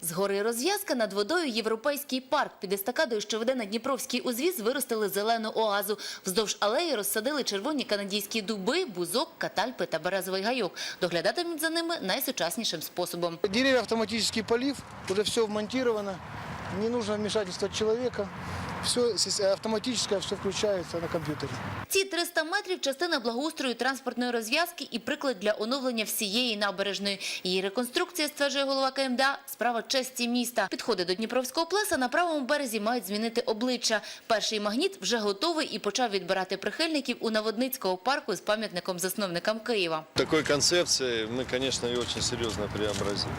Згори розв'язка над водою європейський парк. Під естакадою, що веде на Дніпровський узвіз, виростили зелену оазу. Вздовж алеї розсадили червоні канадійські дуби, бузок, катальпи та березовий гайок. Доглядатимуть за ними найсучаснішим способом. Деревья автоматичний полів, вже все вмонтировано, не нужно вмешательство человека, все автоматическое, все включается на компьютере. Ці 300 метрів – частина благоустрою транспортної розв'язки і приклад для оновлення всієї набережної. Її реконструкція, стверджує голова КМДА, справа честі міста. Підходи до Дніпровського плеса на правому березі мають змінити обличчя. Перший магніт вже готовий і почав відбирати прихильників у Наводницького парку з пам'ятником засновникам Києва. Такой концепции мы, конечно, ее очень серьезно преобразим.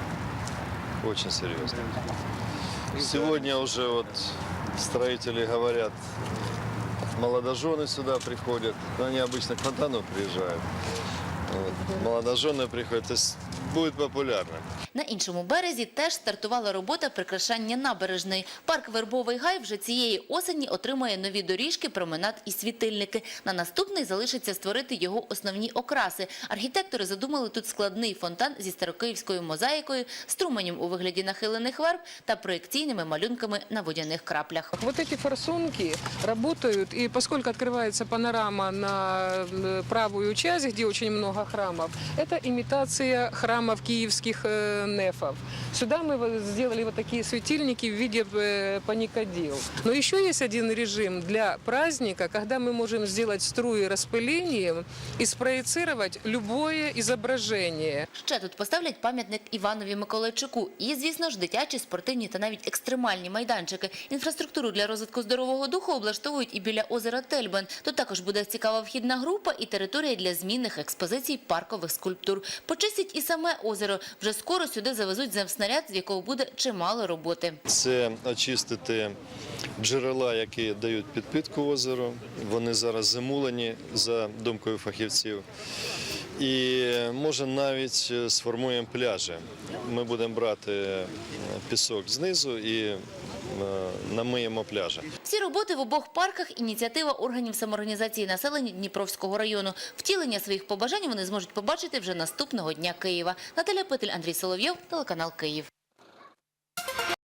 Очень серьезно. Сегодня уже вот строители говорят, молодожены сюда приходят, но они обычно к фонтану приезжают Вот. Молодожены приходят, то есть будет популярно. На іншому березі теж стартувала робота прикрашання набережної. Парк Вербовий Гай вже цієї осені отримає нові доріжки, променад і світильники. На наступний залишиться створити його основні окраси. Архітектори задумали тут складний фонтан зі старокиївською мозаїкою, струменем у вигляді нахилених верб та проекційними малюнками на водяних краплях. Вот эти форсунки работают, и поскольку открывается панорама на э, правую часть, где очень много храмов, это имитация храмов киевских э, нефов. Сюда мы вот сделали вот такие светильники в виде э, паникадил. Но еще есть один режим для праздника, когда мы можем сделать струи распылением и спроецировать любое изображение. Ще тут поставлять пам'ятник Іванові Миколайчуку. І, звісно ж, дитячі, спортивні та навіть екстремальні майданчики. Інфраструктуру для розвитку здорового духу облаштовують і біля озера Тельбан. Тут також буде цікава вхідна група і територія для змінних експозицій паркових скульптур. Почистять і саме озеро. Вже скоро сюди завезуть земснаряд, з якого буде чимало роботи. Це очистити джерела, які дають підпитку озеру. Вони зараз замулені за думкою фахівців. І може навіть е, сформуємо пляжі. Ми будемо брати е, пісок знизу і е, намиємо пляжі. Всі роботи в обох парках – ініціатива органів самоорганізації населення Дніпровського району. Втілення своїх побажань вони зможуть побачити вже наступного дня Києва. Наталя Петель, Андрій Соловйов, телеканал Київ.